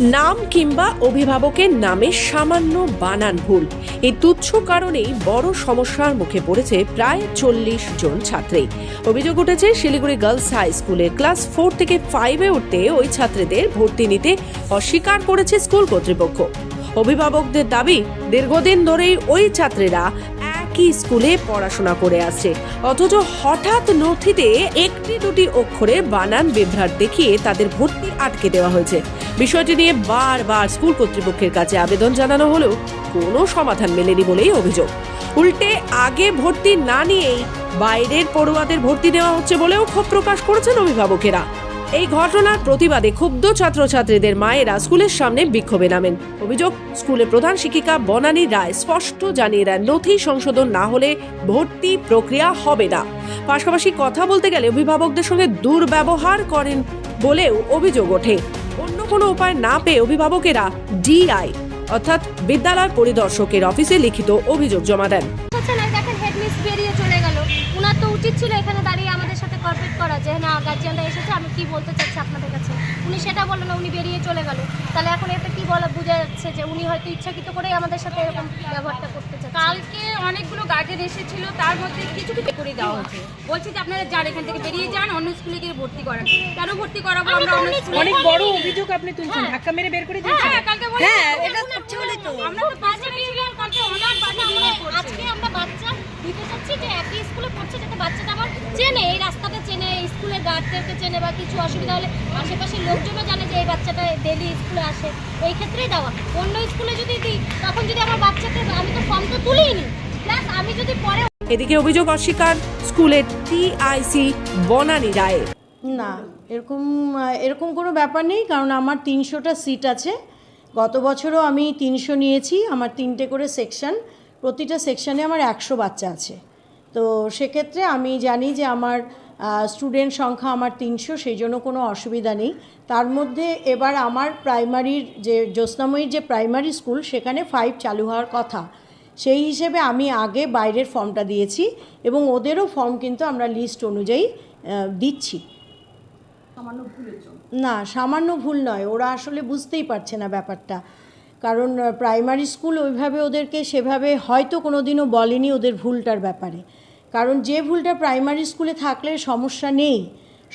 নাম কিংবা অভিভাবকের নামে সামান্য বানান ভুল। এই তুচ্ছ কারণেই বড় সমস্যার মুখে পড়েছে প্রায় চল্লিশ জন ছাত্রী। অভিযোগ উঠেছে, শিলিগুড়ি গার্লস হাই স্কুলে ক্লাস ফোর থেকে ফাইভে উঠতে ওই ছাত্রীদের ভর্তি নিতে অস্বীকার করেছে স্কুল কর্তৃপক্ষ। অভিভাবকদের দাবি, দীর্ঘদিন ধরেই ওই ছাত্রীরা একই স্কুলে পড়াশোনা করে আসছে। অথচ হঠাৎ নথিতে একটি দুটি অক্ষরে বানান বিভ্রাট দেখিয়ে তাদের ভর্তি আটকে দেওয়া হয়েছে। বিষয়টি নিয়ে বারবার স্কুল কর্তৃপক্ষের কাছে আবেদন জানানো হলেও কোনো সমাধান মেলেনি বলেই অভিযোগ। উল্টে আগে ভর্তি না নিয়েই বাইরের পড়ুয়াদের ভর্তি নেওয়া হচ্ছে বলেও ক্ষোভ প্রকাশ করেছেন অভিভাবকেরা। এই ঘটনার প্রতিবাদে ক্ষুব্ধ ছাত্রছাত্রীদের মায়েরা স্কুলের সামনে বিক্ষোভে নামেন। অভিযোগ স্কুলের প্রধান শিক্ষিকা বনানী রায় স্পষ্ট জানিয়ে দেন, নথি সংশোধন না হলে ভর্তি প্রক্রিয়া হবে না। পাশাপাশি কথা বলতে গেলে অভিভাবকদের সঙ্গে দুর্ব্যবহার করেন বলেও অভিযোগ ওঠে। কোনো উপায় না পেয়ে অভিভাবকেরা ডিআই, অর্থাৎ বিদ্যালয় পরিদর্শকের অফিসে লিখিত অভিযোগ জমা দেন। বেরিয়ে চলে গেল। তো উচিত ছিল এখানে দাঁড়িয়ে আমাদের সাথে করা যে গার্জিয়ানরা এসেছে, আমি কি বলতে আপনাদের কাছে? উনি সেটা বললেন না, উনি বেরিয়ে চলে গেল। তাহলে এখন বলা বোঝা যাচ্ছে যে, উনি হয়তো ইচ্ছাকৃত করেই আমাদের সাথে এরকম ব্যবহারটা করতে কালকে অনেকগুলো গার্জেন এসেছিল তার মধ্যে কিছু কিছু করে দেওয়া হচ্ছে বলছি যে আপনারা যান এখান থেকে বেরিয়ে যান অন্য স্কুলে গিয়ে ভর্তি করান। কেন ভর্তি করাবো আমরা অন্য স্কুলে অনেক বড় অভিযোগ আপনি তুলছেন ধাক্কা মেরে বের করে দিয়েছেন। হ্যাঁ কালকে বলে হ্যাঁ, এটা করছে বলে তো। আমরা তো পাশে ছিলাম কালকে অনেক বাজে বিহেভিয়ার করছে আজকে আমরা বাচ্চা দিতে চাচ্ছি যে একই স্কুলে পড়ছে যাতে বাচ্চাটা আমার চেনে এই রাস্তাটা চেনে এই স্কুলের চেনে বা কিছু অসুবিধা হলে আশেপাশের লোকজনও জানে যে এই বাচ্চাটা ডেলি স্কুলে আসে। এই ক্ষেত্রেই দেওয়া। অন্য স্কুলে যদি দিই তখন যদি আমার বাচ্চাকে আমি তো ফর্ম তো তুলিই নি প্লাস আমি যদি পরে এদিকে অভিযোগ অস্বীকার স্কুলের টিআইসি বনানী রায় না এরকম এরকম কোনো ব্যাপার নেই কারণ আমার তিনশোটা সিট আছে। গত বছরও আমি তিনশো নিয়েছি আমার তিনটে করে সেকশন প্রতিটা সেকশনে আমার একশো বাচ্চা আছে। তো সেক্ষেত্রে আমি জানি যে আমার স্টুডেন্ট সংখ্যা আমার তিনশো সেই জন্য কোনো অসুবিধা নেই। তার মধ্যে এবার আমার প্রাইমারির যে জ্যোৎস্নাময়ীর যে প্রাইমারি স্কুল সেখানে ফাইভ চালু হওয়ার কথা। সেই হিসেবে আমি আগে বাইরের ফর্মটা দিয়েছি এবং ওদেরও ফর্ম কিন্তু আমরা লিস্ট অনুযায়ী দিচ্ছি। না সামান্য ভুল নয় ওরা আসলে বুঝতেই পারছে না ব্যাপারটা। কারণ প্রাইমারি স্কুল ওইভাবে ওদেরকে সেভাবে হয়তো কোনো দিনও বলেনি ওদের ভুলটার ব্যাপারে। কারণ যে ভুলটা প্রাইমারি স্কুলে থাকলে সমস্যা নেই।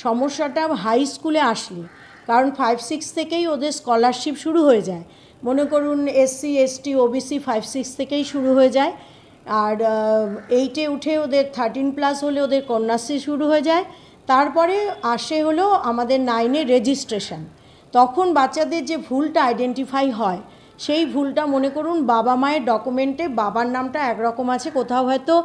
সমস্যাটা হাই স্কুলে আসলে। কারণ ফাইভ সিক্স থেকেই ওদের স্কলারশিপ শুরু হয়ে যায়। মনে করুন SC ST OBC five six থেকেই শুরু হয়ে যায়। আর এইটে উঠে ওদের থার্টিন প্লাস হলে ওদের কন্যাশ্রী শুরু হয়ে যায়। তারপরে আসে হলো আমাদের নাইনে রেজিস্ট্রেশন তখন বাচ্চাদের যে ভুলটা আইডেন্টিফাই হয়, সেই ভুলটা মনে করুন বাবা মায়ের ডকুমেন্টে বাবার নামটা একরকম আছে, কোথাও হয়তো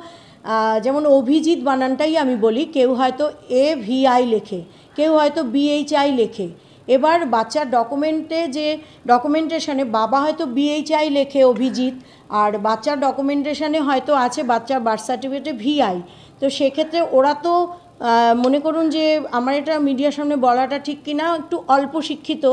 যেমন অভিজিৎ বানানটাই আমি বলি, কেউ হয়তো এ ভিআই লেখে, কেউ হয়তো বিএইচআই লেখে। এবার বাচ্চার ডকুমেন্টে যে ডকুমেন্টেশনে বাবা হয়তো বিএইচআই লেখে অভিজিৎ, আর বাচ্চার ডকুমেন্টেশনে হয়তো আছে বাচ্চার বার্থ সার্টিফিকেটে ভিআই তো সেক্ষেত্রে ওরা তো মনে করুন যে আমার এটা মিডিয়ার সামনে বলাটা ঠিক কি না একটু অল্প শিক্ষিত।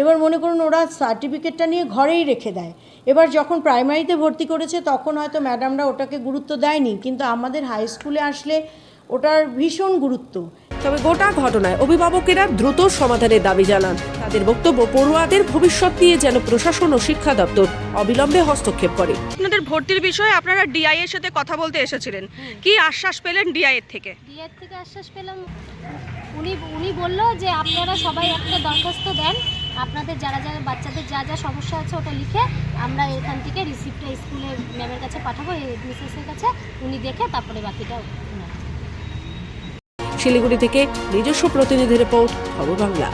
এবার মনে করুন ওরা সার্টিফিকেটটা নিয়ে ঘরেই রেখে দেয়। এবার যখন প্রাইমারিতে ভর্তি করেছে, তখন হয়তো ম্যাডামরা ওটাকে গুরুত্ব দেয়নি, কিন্তু আমাদের হাই স্কুলে আসলে ওটার ভীষণ গুরুত্ব। তবে গোটা ঘটনায় অভিভাবকেরা দ্রুত সমাধানের দাবি জানান। তাদের বক্তব্য পড়ুয়াদের ভবিষ্যৎ নিয়ে যেন প্রশাসন ও শিক্ষা দপ্তর অবিলম্বে হস্তক্ষেপ করে। আপনাদের ভর্তির বিষয়ে আপনারা ডিআই এর সাথে কথা বলতে এসেছিলেন। কি আশ্বাস পেলেন ডিআই এর থেকে? বিয়ের থেকে আশ্বাস পেলাম উনি উনি বলল যে আপনারা সবাই একটা দরখাস্ত দেন আপনাদের যারা যারা বাচ্চাদের যা যা সমস্যা আছে ওটা লিখে আমরা এখান থেকে রিসিপ্টটা স্কুলের ম্যামের কাছে পাঠাবো মিসেসের কাছে উনি দেখে তারপরে বাকিটা। শিলিগুড়ি থেকে নিজস্ব প্রতিনিধি রিপোর্ট খবর বাংলা।